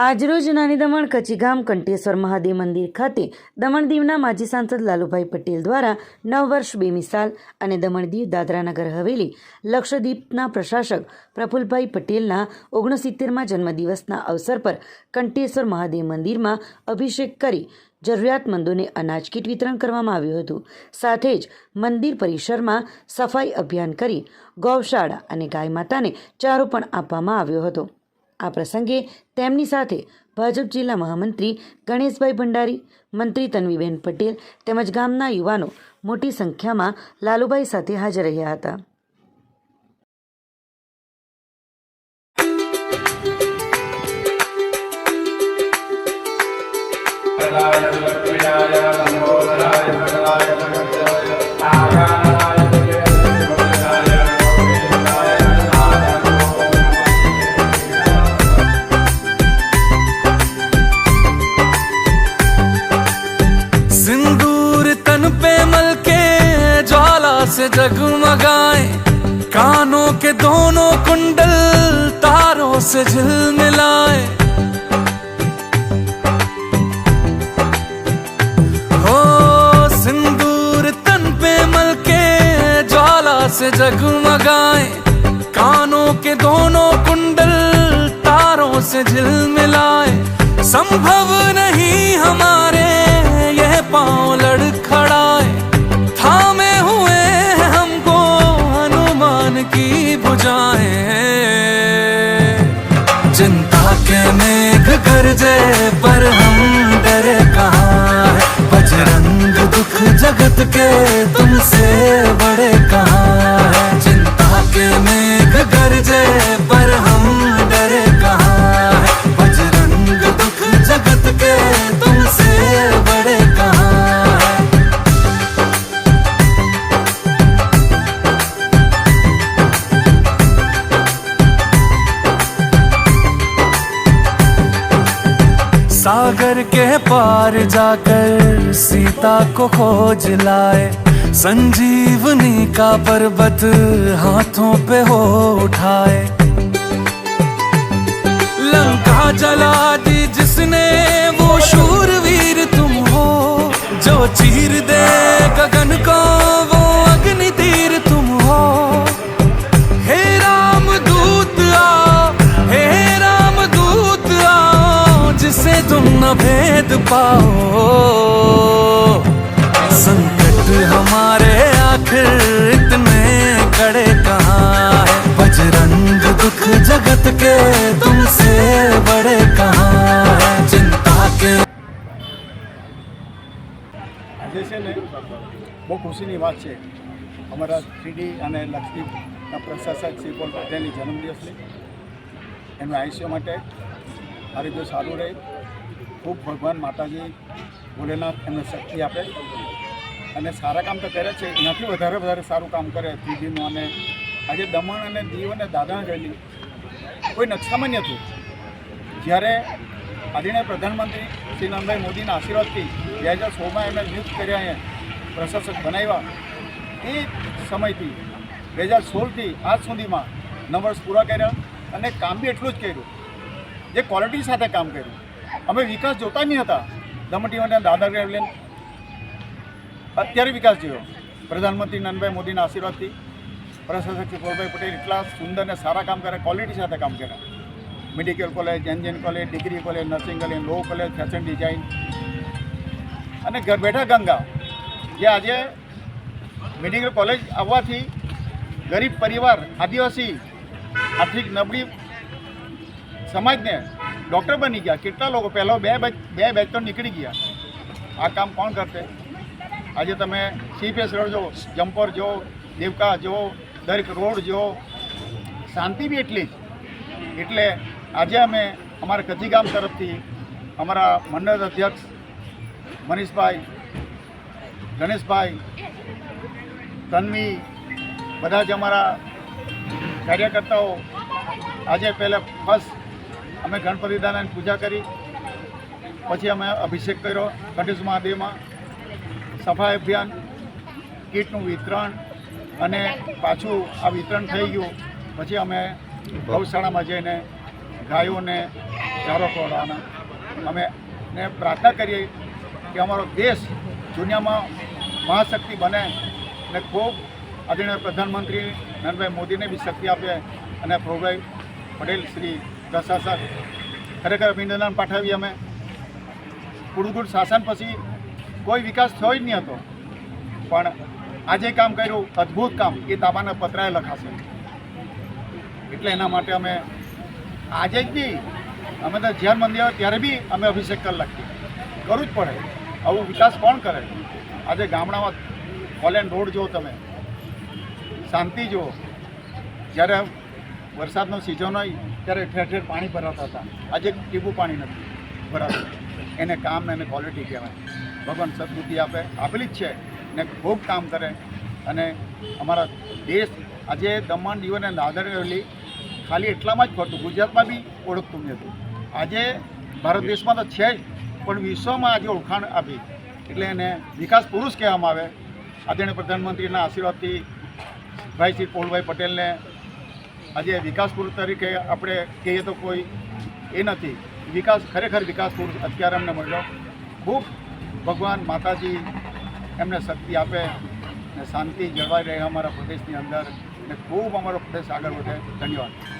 આજરોજ નાની દમણ કચ્છીગામ કંટેશ્વર મહાદેવ મંદિર ખાતે દમણ દીવના માજી સાંસદ લાલુભાઈ પટેલ દ્વારા નવ વર્ષ બેમિસાલ અને દમણ દીવ દાદરાનગર હવેલી લક્ષદ્વીપના પ્રશાસક પ્રફુલભાઈ પટેલના ઓગણસિત્તેરમાં જન્મદિવસના અવસર પર કંટેશ્વર મહાદેવ મંદિરમાં અભિષેક કરી જરૂરિયાતમંદોને અનાજ કીટ વિતરણ કરવામાં આવ્યું હતું. સાથે જ મંદિર પરિસરમાં સફાઈ અભિયાન કરી ગૌશાળા અને ગાય માતાને ચારો પણ આપવામાં આવ્યો હતો. આ પ્રસંગે તેમની સાથે ભાજપ જિલ્લા મહામંત્રી ગણેશભાઈ ભંડારી મંત્રી તન્વીબેન પટેલ તેમજ ગામના યુવાનો મોટી સંખ્યામાં લાલુભાઈ સાથે હાજર રહ્યા હતા ભગવાય ભગવાય ભગવાય से जगमगाए। कानों के दोनों कुंडल तारों से झिलमिलाए। हो, सिंदूर तन पे मल के ज्वाला से जगमगाए। कानों के दोनों कुंडल तारों से झिलमिलाए। संभव नहीं हमारे, यह पाँव लड़खड़ाए की भुजाएँ चिंता के मेघ गरजे, पर हम डरे कहाँ बजरंग दुख जगत के तुमसे बड़े कहाँ सागर के पार जाकर सीता को खोज लाए। संजीवनी का पर्वत हाथों पे हो उठाए। लंका जला दी जिसने, वो शूरवीर तुम हो, जो चीर भेद पाओ संकट हमारे आखिर इतने कड़े कहाँ है बजरंग दुख जगत के तुमसे बड़े कहाँ है चिंता के આજે છે ને બહુ ખુશીની વાત છે અમારા થ્રીડી અને લક્ષદ્વીપના પ્રશાસક શ્રી પોલ પટેલની જન્મદિવસની એનું આયુષ્ય માટે આરોગ્ય સારું રહે ખૂબ ભગવાન માતાજી ભોલેનાથ એમને શક્તિ આપે. અને સારા કામ તો કરે છે. એનાથી વધારે વધારે સારું કામ કરે. થ્રીડીનું અને આજે દમણ અને દીવ અને દાદરા ગયેલી. કોઈ નકશામાં હતું જ્યારે આદરણીય પ્રધાનમંત્રી શ્રી નરેન્દ્રભાઈ મોદીના આશીર્વાદથી બે હજાર સોળમાં એમને નિયુક્ત કર્યા અહીંયા પ્રશાસક બનાવ્યા, એ સમયથી, બે હજાર સોળથી આજ સુધીમાં નંબર્સ પૂરા કર્યા અને કામ બી એટલું જ કર્યું. જે ક્વોલિટી સાથે કામ કર્યું. અમે વિકાસ જોતા નહીં હતા. દમણ દાદા લઈને અત્યારે વિકાસ જોયો પ્રધાનમંત્રી નરેન્દ્રભાઈ મોદીના આશીર્વાદથી પ્રશાસક પ્રફુલભાઈ પટેલ એટલા સુંદર અને સારા કામ કરે ક્વોલિટી સાથે કામ કર્યા. Medical college engine college degree college nursing college law college fashion design અને ઘર બેઠા ગંગા, જે આજે મેડિકલ કોલેજ આવવાથી ગરીબ પરિવાર, આદિવાસી, આર્થિક નબળી સમાજને ડૉક્ટર બની ગયા કેટલા લોકો પહેલાં બે બેચ બે બેચ તો નીકળી ગયા આ કામ કોણ કરશે આજે તમે સીપીએસ રોડ જો જમ્પર જો દેવકા જો દરેક રોડ જો શાંતિ બી એટલી જ એટલે આજે અમે અમારા કચ્છી ગામ તરફથી અમારા મંડળ અધ્યક્ષ મનીષભાઈ ગણેશભાઈ તન્વી બધા જ અમારા કાર્યકર્તાઓ આજે પહેલાં ફર્સ્ટ અમે ગણપતિ દાદાની પૂજા કરી. પછી અમે અભિષેક કર્યો કંઠેશ મહાદેવમાં. સફાઈ અભિયાન, કીટનું વિતરણ અને પાછું આ વિતરણ થઈ ગયું. પછી અમે ગૌશાળામાં જઈને ગાયોને ચારો ખવડાવવાના. અમે ને પ્રાર્થના કરીએ કે અમારો દેશ દુનિયામાં મહાશક્તિ બને ને ખૂબ આદરણીય પ્રધાનમંત્રી નરેન્દ્રભાઈ મોદીને બી શક્તિ આપે અને પ્રભુભાઈ પટેલ શ્રી પ્રશાસક ખરેખર અભિનંદન પાઠવીએ અમે. કુળગુડ શાસન પછી કોઈ વિકાસ થયો જ નહીં હતો. પણ આજે કામ કર્યું, અદ્ભુત કામ, એ તાબાના પત્રાએ લખાશે. એટલે એના માટે અમે આજે જ બી અમે તો જ્યાં મંદિર આવે ત્યારે બી અમે અભિષેક કરી લખીએ. કરવું જ પડે. આવું વિકાસ કોણ કરે? આજે ગામડામાં કોલેન રોડ જુઓ તમે. શાંતિ જુઓ. જ્યારે વરસાદનો સિઝન હોય, ત્યારે ઠેર ઠેર પાણી ભરાતા હતા. આજે ટીપું પાણી નથી ભરાતું. એને કામ એને ક્વોલિટી કહેવાય. ભગવાન સદબુદ્ધિ આપે, આપેલી જ છે ને ખૂબ કામ કરે. અને અમારા દેશ આજે દમણ દીવ અને દાદર ખાલી એટલામાં જ ખોટું. ગુજરાતમાં બી ઓળખતું નથી. આજે ભારત દેશમાં તો છે જ, પણ વિશ્વમાં આજે ઓળખાણ આપી. એટલે એને વિકાસ પુરુષ કહેવામાં આવે. આદરણીય પ્રધાનમંત્રીના આશીર્વાદથી ભાઈ શ્રી પોલભાઈ પટેલને આજે વિકાસપુર તરીકે આપણે કહીએ તો કોઈ એ નથી. વિકાસ ખરેખર વિકાસપુર અત્યારે અમને મળ્યો. ખૂબ ભગવાન માતાજી એમને શક્તિ આપે ને શાંતિ જળવાઈ રહે અમારા પ્રદેશની અંદર ને ખૂબ અમારો પ્રદેશ આગળ વધે. ધન્યવાદ.